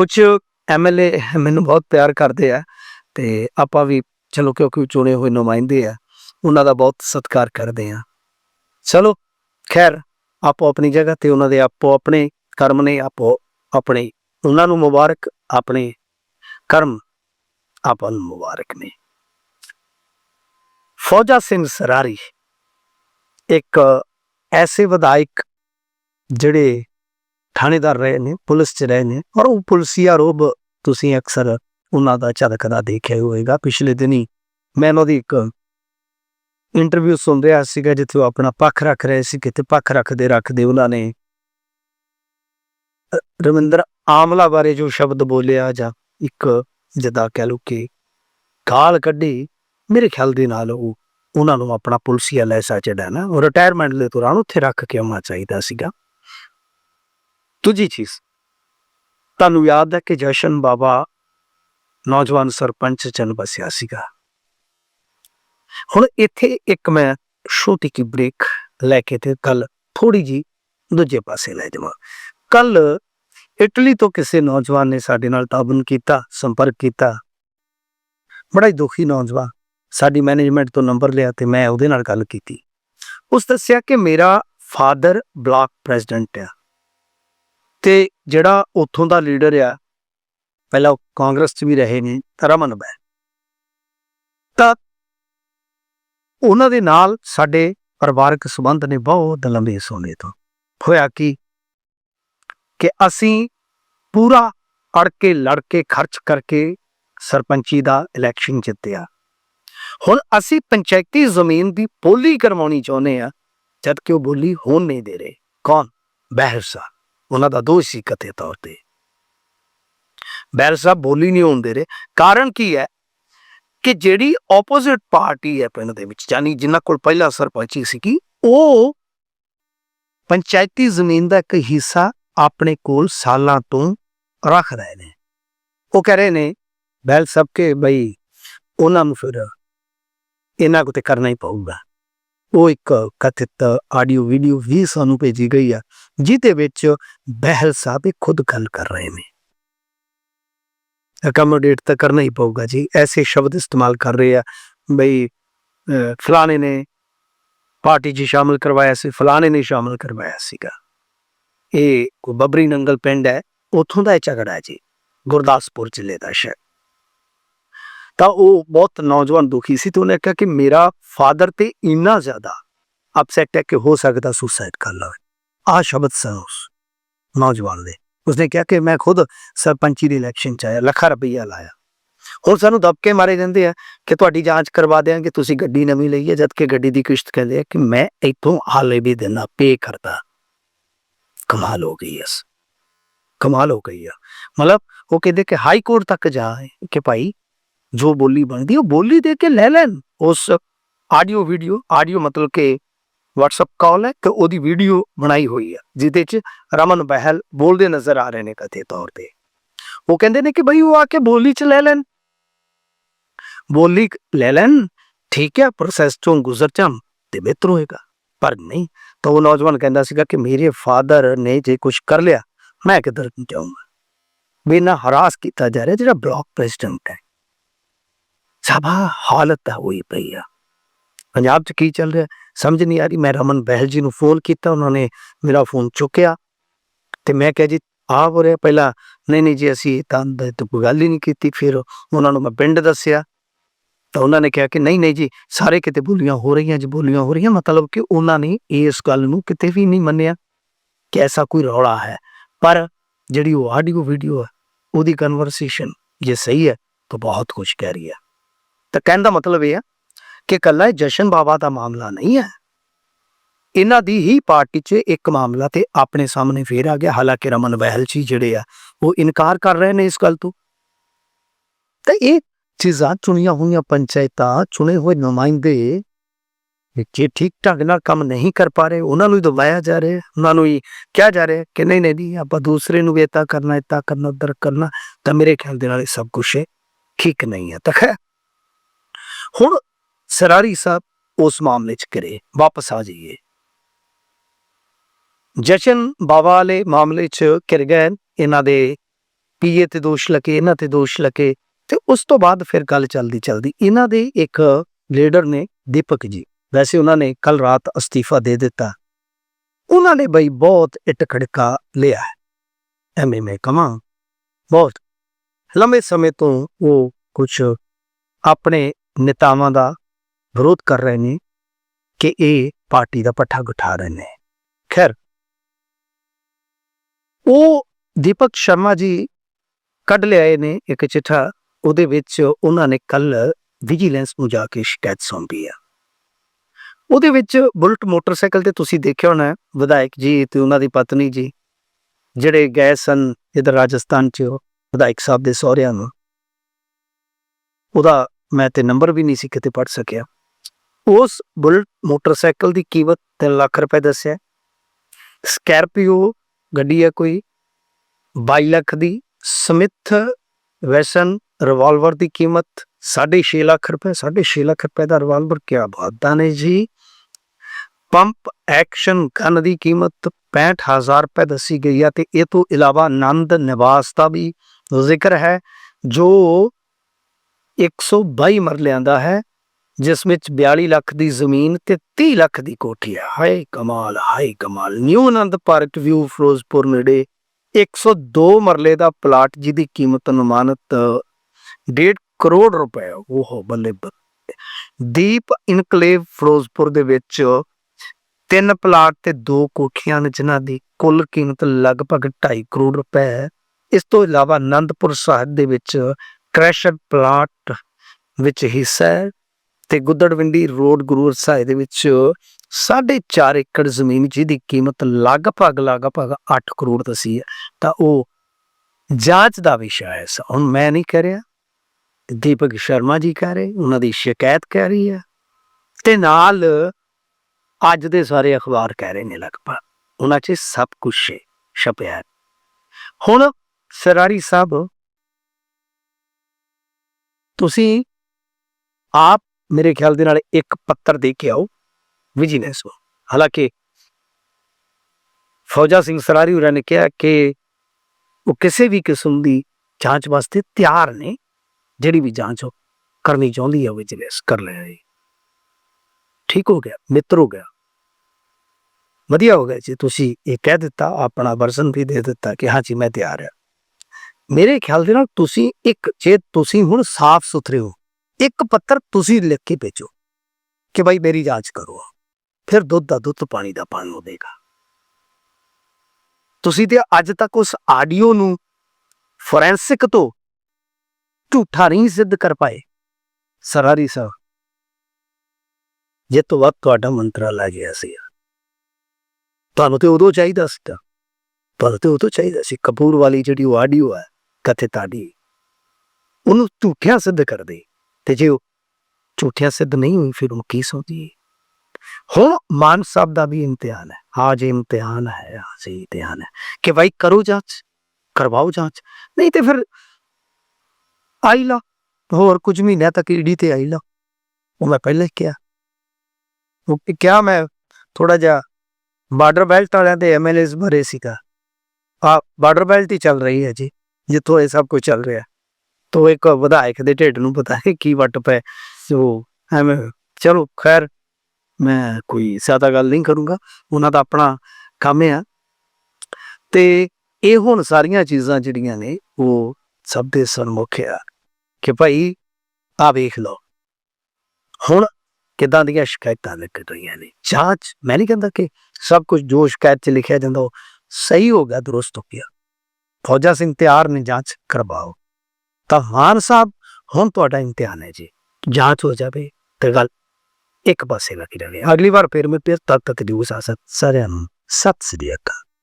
ਕੁਝ ਐਮਐਲਏ ਮੈਨੂੰ ਬਹੁਤ ਪਿਆਰ ਕਰਦੇ ਆ ਤੇ ਆਪਾਂ ਵੀ ਚਲੋ ਕਿਉਂਕਿ ਚੁਣੇ ਹੋਏ ਨੁਮਾਇੰਦੇ ਆ, ਉਹਨਾਂ ਦਾ ਬਹੁਤ ਸਤਿਕਾਰ ਕਰਦੇ ਆ। ਚਲੋ, ਖੈਰ, ਆਪੋ ਆਪਣੀ ਜਗ੍ਹਾ ਤੇ ਉਹਨਾਂ ਦੇ ਆਪੋ ਆਪਣੇ ਕਰਮ ਨੇ, ਆਪੋ ਆਪਣੇ, ਉਹਨਾਂ ਨੂੰ ਮੁਬਾਰਕ, ਆਪਣੇ ਕਰਮ ਆਪਾਂ ਨੂੰ ਮੁਬਾਰਕ ਨੇ। ਫੌਜਾ ਸਿੰਘ ਸਰਾਰੀ, ਇੱਕ ਐਸੇ ਵਿਧਾਇਕ ਜਿਹੜੇ ਥਾਣੇਦਾਰ ਰਹੇ ਨੇ, ਪੁਲਿਸ 'ਚ ਰਹੇ ਨੇ, ਔਰ ਉਹ ਪੁਲਸੀਆ ਰੋਬ ਤੁਸੀਂ ਅਕਸਰ ਉਹਨਾਂ ਦਾ ਝਲਕਦਾ ਦੇਖਿਆ ਹੀ ਹੋਵੇਗਾ ਪਿਛਲੇ ਦਿਨੀ ਮੈਂ ਉਹਨਾਂ ਦੀ ਇੱਕ ਇੰਟਰਵਿਊ ਸੁਣ ਰਿਹਾ ਸੀਗਾ, ਜਿੱਥੇ ਉਹ ਆਪਣਾ ਪੱਖ ਰੱਖ ਰਹੇ ਸੀ, ਕਿਤੇ ਪੱਖ ਰੱਖਦੇ ਰੱਖਦੇ ਉਹਨਾਂ ਨੇ ਰਵਿੰਦਰ ਆਮਲਾ ਬਾਰੇ ਜੋ ਸ਼ਬਦ ਬੋਲਿਆ ਜਾਂ ਇੱਕ ਜਦਾ ਕਹਿ ਲਓ ਕਿ ਗਾਲ ਕੱਢੀ, ਮੇਰੇ ਖਿਆਲ ਦੇ ਨਾਲ ਉਹ ਉਹਨਾਂ ਨੂੰ ਆਪਣਾ ਪੁਲਸੀਆ ਲੈਸਾ ਜਿਹੜਾ ਉਹ ਰਿਟਾਇਰਮੈਂਟ ਦੇ ਦੌਰਾਨ ਉੱਥੇ ਰੱਖ ਕੇ ਆਉਣਾ ਚਾਹੀਦਾ ਸੀਗਾ। ਦੂਜੀ ਚੀਜ਼, ਤੁਹਾਨੂੰ ਯਾਦ ਹੈ ਕਿ ਜਸ਼ਨ ਬਾਬਾ ਨੌਜਵਾਨ ਸਰਪੰਚ ਚਨ ਬਸਿਆ ਸੀਗਾ। ਹੁਣ ਇੱਥੇ ਇੱਕ ਮੈਂ ਛੋਟੀ ਕੀ ਬ੍ਰੇਕ ਲੈ ਕੇ ਤੇ ਕੱਲ ਥੋੜੀ ਜੀ ਦੂਜੇ ਪਾਸੇ ਲੈ ਜਾਵਾਂ। ਕੱਲ ਇਟਲੀ ਤੋਂ ਕਿਸੇ ਨੌਜਵਾਨ ਨੇ ਸਾਡੇ ਨਾਲ ਤਾਬਨ ਕੀਤਾ, ਸੰਪਰਕ ਕੀਤਾ। ਬੜਾ ਹੀ ਦੁਖੀ ਨੌਜਵਾਨ, ਸਾਡੀ ਮੈਨੇਜਮੈਂਟ ਤੋਂ ਨੰਬਰ ਲਿਆ ਤੇ ਮੈਂ ਉਹਦੇ ਨਾਲ ਗੱਲ ਕੀਤੀ। ਉਸ ਦੱਸਿਆ ਕਿ ਮੇਰਾ ਫਾਦਰ ਬਲਾਕ ਪ੍ਰੈਜ਼ੀਡੈਂਟ ਆ। ਤੇ ਜਿਹੜਾ ਉੱਥੋਂ ਦਾ ਲੀਡਰ ਆ, ਪਹਿਲਾਂ ਉਹ ਕਾਂਗਰਸ 'ਚ ਵੀ ਰਹੇ ਨੇ, ਰਮਨ ਬੈ ਤਾਂ ਉਹਨਾਂ ਦੇ ਨਾਲ ਸਾਡੇ ਪਰਿਵਾਰਕ ਸੰਬੰਧ ਨੇ ਬਹੁਤ ਲੰਬੇ ਸਮੇਂ ਤੋਂ। ਹੋਇਆ ਕੀ? ਕਿ ਅਸੀਂ ਪੂਰਾ ਅੜ ਕੇ ਲੜ ਕੇ ਖਰਚ ਕਰਕੇ ਸਰਪੰਚੀ ਦਾ ਇਲੈਕਸ਼ਨ ਜਿੱਤਿਆ। ਹੁਣ ਅਸੀਂ ਪੰਚਾਇਤੀ ਜ਼ਮੀਨ ਦੀ ਬੋਲੀ ਕਰਵਾਉਣੀ ਚਾਹੁੰਦੇ ਆ ਜਦ ਕਿ ਉਹ ਬੋਲੀ ਹੋਣ ਨਹੀਂ ਦੇ ਰਹੇ। ਕੌਣ? ਬਹਿਰ ਸਾਹਿਬ। ਉਹਨਾਂ ਦਾ ਦੋਸ਼ ਸੀ ਕਥੇ ਤੌਰ ਤੇ। ਬਹਿਰ ਸਾਹਿਬ ਬੋਲੀ ਨਹੀਂ ਹੋਣ ਦੇ ਰਹੇ। ਕਾਰਨ ਕੀ ਹੈ? ਕਿ ਜਿਹੜੀ ਆਪੋਜ਼ਿਟ ਪਾਰਟੀ ਹੈ ਪਿੰਡ ਦੇ ਵਿੱਚ, ਯਾਨੀ ਜਿਨ੍ਹਾਂ ਕੋਲ ਪਹਿਲਾਂ ਸਰਪੰਚੀ ਸੀਗੀ, ਉਹ ਪੰਚਾਇਤੀ ਜ਼ਮੀਨ ਦਾ ਇੱਕ ਹਿੱਸਾ ਆਪਣੇ ਕੋਲ ਸਾਲਾਂ ਤੋਂ ਰੱਖ ਰਹੇ ਨੇ। ਉਹ ਕਹਿ ਰਹੇ ਨੇ ਬੈਲ ਸਭ ਕੇ ਬਈ ਉਹਨਾਂ ਨੂੰ ਫਿਰ ਇਹਨਾਂ ਕੋ ਤੇ ਕਰਨਾ ਹੀ ਪਊਗਾ। ਉਹ ਇੱਕ ਕਥਿਤ ਆਡੀਓ ਵੀਡੀਓ ਵੀ ਸਾਨੂੰ ਭੇਜੀ ਗਈ ਆ ਜਿਹਦੇ ਵਿੱਚ ਬਹਿਲ ਸਾਹਿਬ ਇਹ ਖੁਦ ਗੱਲ ਕਰ ਰਹੇ ਨੇ। ਅਕਮੋਡੇਟ ਤਾਂ ਕਰਨਾ ਹੀ ਪਊਗਾ ਜੀ ਐਸੇ ਸ਼ਬਦ ਇਸਤੇਮਾਲ ਕਰ ਰਹੇ ਆ ਬਈ ਅਹ, ਫਲਾਣੇ ਨੇ ਪਾਰਟੀ 'ਚ ਸ਼ਾਮਲ ਕਰਵਾਇਆ ਸੀ ਫਲਾਣੇ ਨੇ ਸ਼ਾਮਲ ਕਰਵਾਇਆ ਸੀਗਾ। ਇਹ ਕੋਈ ਬਬਰੀ ਨੰਗਲ ਪਿੰਡ ਹੈ ਉੱਥੋਂ ਦਾ ਇਹ ਝਗੜਾ ਹੈ ਜੀ ਗੁਰਦਾਸਪੁਰ ਜ਼ਿਲ੍ਹੇ ਦਾ ਸ਼ਹਿਰ। ਤਾਂ ਉਹ ਬਹੁਤ ਨੌਜਵਾਨ ਦੁਖੀ ਸੀ ਤੇ ਉਹਨੇ ਕਿਹਾ ਕਿ ਮੇਰਾ ਫਾਦਰ ਤੇ ਇੰਨਾ ਜ਼ਿਆਦਾ ਅਪਸੈਟ ਹੈ ਕਿ ਹੋ ਸਕਦਾ ਸੁਸਾਈਡ ਕਰ ਲਵੇ। ਆਹ ਸ਼ਬਦ ਸਨ ਉਸ ਨੌਜਵਾਨ ਦੇ। ਉਸਨੇ ਕਿਹਾ ਕਿ ਮੈਂ ਖੁਦ ਸਰਪੰਚੀ ਦੇ ਇਲੈਕਸ਼ਨ ਚ ਆਇਆ, ਲੱਖਾਂ ਰੁਪਈਆ ਲਾਇਆ। ਹੁਣ ਸਾਨੂੰ ਦਬਕੇ ਮਾਰੇ ਜਾਂਦੇ ਆ ਕਿ ਤੁਹਾਡੀ ਜਾਂਚ ਕਰਵਾ ਦਿਆਂਗੇ, ਤੁਸੀਂ ਗੱਡੀ ਨਵੀਂ ਲਈ ਹੈ ਜਦ ਕਿ ਗੱਡੀ ਦੀ ਕਿਸ਼ਤ ਕਹਿੰਦੇ ਆ ਕਿ ਮੈਂ ਇੱਥੋਂ ਹਾਲੇ ਵੀ ਦੇਣਾ ਪੇ ਕਰਦਾ। ਕਮਾਲ ਹੋ ਗਈ ਇਸ। ਕਮਾਲ ਹੋ ਗਈ ਆ। ਮਤਲਬ ਉਹ ਕਹਿੰਦੇ ਕਿ ਹਾਈ ਕੋਰਟ ਤੱਕ ਜਾ ਕਿ ਭਾਈ ਜੋ ਬੋਲੀ ਬਣਦੀ, ਉਹ ਬੋਲੀ ਦੇ ਕੇ ਲੈ ਲੈਣ। ਉਸ ਆਡੀਓ ਵੀਡੀਓ ਆਡੀਓ ਮਤਲਬ ਕਿ WhatsApp ਕਾਲ ਹੈ ਤੇ ਉਹਦੀ ਵੀਡੀਓ ਬਣਾਈ ਹੋਈ ਹੈ, ਜਿਹਦੇ ਚ ਰਮਨ ਬਹਿਲ ਬੋਲਦੇ ਨਜ਼ਰ ਆ ਰਹੇ ਨੇ ਕਥੇ ਤੌਰ ਤੇ। ਉਹ ਕਹਿੰਦੇ ਨੇ ਕਿ ਭਈ ਉਹ ਆ ਕੇ ਬੋਲੀ ਚ ਲੈ ਲੈਣ। ਬੋਲੀ ਲੈ ਲੈਣ, ਠੀਕ ਹੈ ਪ੍ਰੋਸੈਸ ਚੋਂ ਗੁਜ਼ਰ ਜਾਣ ਤੇ ਬਿਹਤਰ ਹੋਏਗਾ ਪਰ ਨਹੀਂ, ਤਾਂ ਉਹ ਨੌਜਵਾਨ ਕਹਿੰਦਾ ਸੀਗਾ ਕਿ ਮੇਰੇ ਫਾਦਰ ਨੇ ਜੇ ਕੁਝ ਕਰ ਲਿਆ, ਮੈਂ ਕਿੱਧਰ ਨੂੰ ਜਾਊਂਗਾ ਬਿਨਾ ਹਰਾਸ ਕੀਤਾ ਜਾ ਰਿਹਾ ਜਿਹੜਾ ਬਲਾਕ ਪ੍ਰੈਜ਼ੀਡੈਂਟ ਹੈ। ਸਭਾ ਹਾਲਤ ਤਾਂ ਹੋਈ ਪਈ ਆ ਪੰਜਾਬ 'ਚ ਕੀ ਚੱਲ ਰਿਹਾ ਸਮਝ ਨਹੀਂ ਆ ਰਹੀ ਮੈਂ ਰਮਨ ਬਹਿਲ ਜੀ ਨੂੰ ਫੋਨ ਕੀਤਾ ਉਹਨਾਂ ਨੇ ਮੇਰਾ ਫੋਨ ਚੁੱਕਿਆ ਤੇ ਮੈਂ ਕਿਹਾ ਜੀ ਆ ਹੋ ਰਿਹਾ ਪਹਿਲਾਂ ਨਹੀਂ ਨਹੀਂ ਜੀ ਅਸੀਂ ਤਾਂ ਤਾਂ ਕੋਈ ਗੱਲ ਹੀ ਨਹੀਂ ਕੀਤੀ ਫਿਰ ਉਹਨਾਂ ਨੂੰ ਮੈਂ ਪਿੰਡ ਦੱਸਿਆ ਤਾਂ ਉਹਨਾਂ ਨੇ ਕਿਹਾ ਕਿ ਨਹੀਂ ਨਹੀਂ ਜੀ ਸਾਰੇ ਕਿਤੇ ਬੋਲੀਆਂ ਹੋ ਰਹੀਆਂ ਜੀ ਬੋਲੀਆਂ ਹੋ ਰਹੀਆਂ ਮਤਲਬ ਕਿ ਉਹਨਾਂ ਨੇ ਇਸ ਗੱਲ ਨੂੰ ਕਿਤੇ ਵੀ ਨਹੀਂ ਮੰਨਿਆ ਕਿ ਐਸਾ ਕੋਈ ਰੌਲਾ ਹੈ ਪਰ ਜਿਹੜੀ ਉਹ ਆਡੀਓ ਵੀਡੀਓ ਹੈ ਉਹਦੀ ਕਨਵਰਸੇਸ਼ਨ ਜੇ ਸਹੀ ਹੈ ਤਾਂ ਬਹੁਤ ਕੁਝ ਕਹਿ ਰਹੀ ਹੈ ਤਾਂ ਕਹਿਣ ਦਾ ਮਤਲਬ ਇਹ ਹੈ ਕਿ ਕੱਲਾ ਜਸ਼ਨ ਬਾਬਾ ਦਾ ਮਾਮਲਾ ਨਹੀਂ ਹੈ। ਇਹਨਾਂ ਦੀ ਹੀ ਪਾਰਟੀ 'ਚ ਇੱਕ ਮਾਮਲਾ ਤੇ ਆਪਣੇ ਸਾਹਮਣੇ ਫੇਰ ਆ ਗਿਆ। ਹਾਲਾਂਕਿ ਰਮਨ ਬਹਿਲ ਜੀ ਜਿਹੜੇ ਆ, ਉਹ ਇਨਕਾਰ ਕਰ ਰਹੇ ਨੇ ਇਸ ਗੱਲ ਤੋਂ। ਤਾਂ ਇਹ ਚੀਜ਼ਾਂ ਚੁਣੀਆਂ ਹੋਈਆਂ ਪੰਚਾਇਤਾਂ ਚੁਣੇ ਹੋਏ ਨੁਮਾਇੰਦੇ ਇਹ ਜੇ ਠੀਕ ਢੰਗ ਨਾਲ ਕੰਮ ਨਹੀਂ ਕਰ ਪਾ ਰਹੇ, ਉਹਨਾਂ ਨੂੰ ਹੀ ਦਬਾਇਆ ਜਾ ਰਿਹਾ ਉਹਨਾਂ ਨੂੰ ਹੀ ਕਿਹਾ ਜਾ ਰਿਹਾ ਕਿ ਨਹੀਂ ਨਹੀਂ ਨਹੀਂ ਆਪਾਂ ਦੂਸਰੇ ਨੂੰ ਵੀ ਇਤਾ ਕਰਨਾ ਇਤਾ ਕਰਨਾ, ਉਧਰ ਕਰਨਾ। ਤਾਂ ਮੇਰੇ ਖਿਆਲ ਦੇ ਨਾਲ ਇਹ ਸਭ ਕੁਝ ਠੀਕ ਨਹੀਂ ਹੈ। ਤਾਂ ਖੈਰ ਹੁਣ ਸਰਾਰੀ ਸਾਹਿਬ ਉਸ ਮਾਮਲੇ 'ਚ ਕਰੇ ਵਾਪਸ ਆ ਜਾਈਏ। ਜਸ਼ਨ ਬਾਵਾ ਵਾਲੇ ਮਾਮਲੇ 'ਚ ਕਿਰ ਗਏ, ਇਹਨਾਂ ਦੇ ਪੀਏ ਤੇ ਦੋਸ਼ ਲੱਗੇ, ਇਹਨਾਂ ਤੇ ਦੋਸ਼ ਲੱਗੇ, ਤੇ ਉਸ ਤੋਂ ਬਾਅਦ ਫਿਰ ਗੱਲ ਚੱਲਦੀ ਚੱਲਦੀ ਇਹਨਾਂ ਦੇ ਇੱਕ ਲੀਡਰ ਨੇ ਦੀਪਕ ਜੀ, ਵੈਸੇ ਉਹਨਾਂ ਨੇ ਕੱਲ ਰਾਤ ਅਸਤੀਫਾ ਦੇ ਦਿੱਤਾ। ਉਹਨਾਂ ਨੇ ਬਈ ਬਹੁਤ ਇੱਟ ਖੜਕਾ ਲਿਆ ਐਵੇਂ ਮੈਂ ਕਮਾਂ ਬਹੁਤ। ਲੰਮੇ ਸਮੇਂ ਤੋਂ ਉਹ ਕੁਝ ਆਪਣੇ ਨੇਤਾਵਾਂ ਦਾ ਵਿਰੋਧ ਕਰ ਰਹੇ ਨੇ ਕਿ ਇਹ ਪਾਰਟੀ ਦਾ ਪੱਠਾ ਗੁਠਾ ਰਹੇ ਨੇ। ਖੈਰ, ਉਹ ਦੀਪਕ ਸ਼ਰਮਾ ਜੀ ਕੱਢ ਲਿਆਏ ਨੇ ਇੱਕ ਚਿੱਠਾ, ਉਹਦੇ ਵਿੱਚ ਉਹਨਾਂ ਨੇ ਕੱਲ ਵਿਜੀਲੈਂਸ ਨੂੰ ਜਾ ਕੇ ਸ਼ਿਕਾਇਤ ਸੌਂਪੀ ਆ। ਉਹਦੇ ਵਿੱਚ ਬੁਲਟ ਮੋਟਰਸਾਈਕਲ ਤੇ ਤੁਸੀਂ ਦੇਖਿਆ ਹੋਣਾ, ਵਿਧਾਇਕ ਜੀ ਤੇ ਉਹਨਾਂ ਦੀ ਪਤਨੀ ਜੀ, ਜਿਹੜੇ ਗਏ ਸਨ ਇਧਰ ਰਾਜਸਥਾਨ ਚ, ਵਿਧਾਇਕ ਸਾਹਿਬ ਦੇ ਸਹੁਰਿਆਂ ਨੂੰ। ਉਹਦਾ ਮੈਂ ਤੇ ਨੰਬਰ ਵੀ ਨਹੀਂ ਸੀ ਕਿਤੇ ਪੜ ਸਕਿਆ। ਉਸ ਬੁਲਟ ਮੋਟਰਸਾਈਕਲ ਦੀ ਕੀਮਤ 3 ਲੱਖ ਰੁਪਏ ਦੱਸਿਆ। ਸਕੈਰਪੀਓ ਗੱਡੀ ਹੈ ਕੋਈ। 22 ਲੱਖ ਦੀ। ਸਮਿਥ ਵੈਸਨ ਰਿਵਾਲਵਰ ਦੀ ਕੀਮਤ 6.5 ਲੱਖ ਰੁਪਏ। 6.5 ਲੱਖ ਰੁਪਏ ਦਾ ਰਿਵਾਲਵਰ ਕਿਆ ਬਾਤਾਂ ਨੇ ਜੀ। ਪੰਪ ਐਕਸ਼ਨ ਗਨ ਦੀ ਕੀਮਤ 65000 ਰੁਪਏ ਦੱਸੀ ਗਈ ਹੈ ਤੇ ਇਹ ਤੋਂ ਇਲਾਵਾ ਆਨੰਦ ਨਿਵਾਸ ਦਾ ਵੀ ਜ਼ਿਕਰ ਹੈ, ਜੋ 122 ਮਰਲਿਆਂ ਦਾ ਹੈ, ਜਿਸ ਵਿੱਚ 42 ਲੱਖ ਦੀ ਜ਼ਮੀਨ ਤੇ 30 ਲੱਖ ਦੀ ਕੋਠੀ ਹੈ। ਹਾਏ ਕਮਾਲ ਹਾਏ ਕਮਾਲ। New Anand park view, Ferozepur ਨੇੜੇ 102 ਮਰਲੇ ਦਾ ਪਲਾਟ ਜਿਹਦੀ ਕੀਮਤ ਅਨੁਮਾਨਿਤ 1.5 ਕਰੋੜ ਰੁਪਏ ਉਹ ਬੱਲੇ ਬੱਲੇ। ਦੀਪ ਇਨਕਲੇਵ ਫਿਰੋਜ਼ਪੁਰ ਦੇ ਵਿੱਚ ਤਿੰਨ ਪਲਾਟ ਤੇ ਦੋ ਕੋਠੀਆਂ ਨੇ ਜਿਨ੍ਹਾਂ ਦੀ ਕੁੱਲ ਕੀਮਤ ਲਗਭਗ 2.5 ਕਰੋੜ ਰੁਪਏ ਹੈ। ਇਸ ਤੋਂ ਇਲਾਵਾ ਅਨੰਦਪੁਰ ਸਾਹਿਬ ਦੇ ਵਿੱਚ ਕ੍ਰੈਸ਼ਰ ਪਲਾਟ ਵਿੱਚ ਹਿੱਸਾ ਹੈ ਤੇ ਗੁੱਦੜਵਿੰਡੀ ਰੋਡ ਗੁਰੂ ਸਾਹਿਬ ਦੇ ਵਿੱਚ 4.5 ਏਕੜ ਜ਼ਮੀਨ ਜਿਹਦੀ ਕੀਮਤ ਲਗਭਗ ਲਗਭਗ 8 ਕਰੋੜ ਦਸੀ ਹੈ ਤਾਂ ਉਹ ਜਾਂਚ ਦਾ ਵਿਸ਼ਾ ਹੈ। ਹੁਣ ਮੈਂ ਨਹੀਂ ਕਹਿ ਰਿਹਾ। ਦੀਪਕ ਸ਼ਰਮਾ ਜੀ ਕਹਿ ਰਹੇ, ਉਹਨਾਂ ਦੀ ਸ਼ਿਕਾਇਤ ਕਹਿ ਰਹੀ ਹੈ। ਤੇ ਨਾਲ ਅੱਜ ਦੇ ਸਾਰੇ ਅਖਬਾਰ ਕਹਿ ਰਹੇ ਨੇ ਲਗਭਗ। ਉਹਨਾਂ 'ਚ ਸਭ ਕੁਝ ਛਪਿਆ ਹੁਣ ਸਰਾਰੀ ਸਾਹਿਬ ਤੁਸੀਂ ਆਪ ਮੇਰੇ ਖਿਆਲ ਦੇ ਨਾਲ ਇੱਕ ਪੱਤਰ ਦੇ ਕੇ ਆਓ ਵਿਜੀਲੈਂਸ ਨੂੰ ਹਾਲਾਂਕਿ ਫੌਜਾ ਸਿੰਘ ਸਰਾਰੀ ਹੋਰਾਂ ਨੇ ਕਿਹਾ ਕਿ ਉਹ ਕਿਸੇ ਵੀ ਕਿਸਮ ਦੀ ਜਾਂਚ ਵਾਸਤੇ ਤਿਆਰ ਨੇ, ਜਿਹੜੀ ਵੀ ਜਾਂਚ ਉਹ ਕਰਨੀ ਚਾਹੁੰਦੀ ਹੈ ਵਿਜੀਲੈਂਸ ਕਰ ਲੈ ਠੀਕ ਹੋ ਗਿਆ, ਮਿੱਤਰ ਹੋ ਗਿਆ। ਵਧੀਆ ਹੋ ਗਿਆ ਜੀ, ਤੁਸੀਂ ਇਹ ਕਹਿ ਦਿੱਤਾ, ਆਪਣਾ ਵਰਜ਼ਨ ਵੀ ਦੇ ਦਿੱਤਾ ਕਿ ਹਾਂ ਜੀ, ਮੈਂ ਤਿਆਰ ਹਾਂ। ਮੇਰੇ ਖਿਆਲ ਦੇ ਨਾਲ ਤੁਸੀਂ ਇੱਕ, ਜੇ ਤੁਸੀਂ ਹੁਣ ਸਾਫ਼ ਸੁਥਰੇ ਹੋ, ਇੱਕ ਪੱਤਰ ਤੁਸੀਂ ਲਿਖ ਕੇ ਭੇਜੋ ਕਿ ਭਾਈ ਮੇਰੀ ਜਾਂਚ ਕਰੋ ਫਿਰ ਦੁੱਧ ਦਾ ਦੁੱਧ, ਪਾਣੀ ਦਾ ਪਾਣੀ ਹੋਵੇਗਾ ਤੁਸੀਂ ਤੇ ਅੱਜ ਤੱਕ ਉਸ ਆਡੀਓ ਨੂੰ ਫੋਰੈਂਸਿਕ ਤੋਂ ਝੂਠਾ ਨਹੀਂ ਸਿੱਧ ਕਰ ਪਾਏ। ਸਰਾਰੀ ਸਾਹਿਬ ਜੇ ਤੋਂ ਵੱਧ ਤੁਹਾਡਾ ਮੰਤਰਾਲਾ ਗਿਆ ਸੀ। ਤੁਹਾਨੂੰ ਤੇ ਉਦੋਂ ਚਾਹੀਦਾ ਸੀ ਤੁਹਾਨੂੰ ਤੇ ਉਦੋਂ ਚਾਹੀਦਾ ਸੀ। ਕਪੂਰ ਵਾਲੀ ਜਿਹੜੀ ਉਹ ਆਡੀਓ ਹੈ ਕਥਿਤਾ ਦੀ ਉਹਨੂੰ ਝੂਠਿਆ ਸਿੱਧ ਕਰਦੇ। ਤੇ ਜੇ ਉਹ ਝੂਠਿਆ ਸਿੱਧ ਨਹੀਂ ਹੋਈ, ਫਿਰ ਉਹ ਕੀ ਸੋਚਦੀ ਹੁਣ ਮਾਨ ਸਾਹਿਬ ਦਾ ਵੀ ਇਮਤਿਹਾਨ ਹੈ। ਹਾਂ ਜੀ ਇਮਤਿਹਾਨ ਹੈ ਹਾਂ ਜੀ ਇਮਤਿਹਾਨ ਹੈ। ਕਿ ਭਾਈ ਕਰੋ ਜਾਂਚ, ਕਰਵਾਓ ਜਾਂਚ। ਨਹੀਂ ਤੇ ਫਿਰ ਆਈ ਲਾ। ਹੋਰ ਕੁਝ ਮਹੀਨਿਆਂ ਤੱਕ ਈਡੀ ਤੇ ਆਈ ਲਾ। ਉਹ ਮੈਂ ਪਹਿਲੇ ਹੀ ਕਿਹਾ। ਉਹ ਕਿਹਾ ਮੈਂ ਥੋੜਾ ਜਿਹਾ ਬਾਰਡਰ ਬੈਲਟ ਵਾਲਿਆਂ ਦੇ ਐਮਐਲਏਸ ਭਰੇ ਸੀਗਾ। ਆ ਬਾਰਡਰ ਬੈਲਟ ਹੀ ਚੱਲ ਰਹੀ ਹੈ ਜੀ। ਜਿੱਥੋਂ ਇਹ ਸਭ ਕੁਝ ਚੱਲ ਰਿਹਾ। ਤੋ ਇੱਕ ਵਿਧਾਇਕ ਦੇ ਢਿੱਡ ਨੂੰ ਪਤਾ ਹੈ ਕੀ ਵੱਟ ਪਏ ਸੋ ਐਵੇਂ ਚਲੋ, ਖੈਰ, ਮੈਂ ਕੋਈ ਜ਼ਿਆਦਾ ਗੱਲ ਨਹੀਂ ਕਰੂੰਗਾ। ਉਹਨਾਂ ਦਾ ਆਪਣਾ ਕੰਮ ਆ। ਤੇ ਇਹ ਹੁਣ ਸਾਰੀਆਂ ਚੀਜ਼ਾਂ ਜਿਹੜੀਆਂ ਨੇ, ਉਹ ਸਭ ਦੇ ਸਨਮੁਖ ਆ ਕਿ ਭਾਈ ਆ ਵੇਖ ਲਓ। ਹੁਣ ਕਿਦਾਂ ਦੀਆਂ ਸ਼ਿਕਾਇਤਾਂ ਲਿਖ ਰਹੀਆਂ ਨੇ? ਜਾਂਚ, ਮੈਂ ਨਹੀਂ ਕਹਿੰਦਾ ਕਿ ਸਭ ਕੁਝ ਜੋ ਸ਼ਿਕਾਇਤ 'ਚ ਲਿਖਿਆ ਜਾਂਦਾ, ਉਹ ਸਹੀ ਹੋ ਗਿਆ, ਦਰੁਸਤ ਹੋ ਗਿਆ। ਫੌਜਾ ਸਿੰਘ ਤਿਆਰ ਨੇ ਜਾਂਚ ਕਰਵਾਓ। ਤਾਂ ਮਾਨ ਸਾਹਿਬ, ਹੁਣ ਤੁਹਾਡਾ ਇਮਤਿਹਾਨ ਹੈ ਜੀ। ਜਾਂਚ ਹੋ ਜਾਵੇ ਤੇ ਗੱਲ ਇੱਕ ਪਾਸੇ ਲੱਗੀ ਰਵੇ ਅਗਲੀ ਵਾਰ ਫਿਰ ਮੈਂ ਫਿਰ ਤਦ ਤੱਕ ਦੀ ਉਸ ਸਾਰਿਆਂ ਨੂੰ ਸਤਿ ਸ੍ਰੀ ਅਕਾਲ।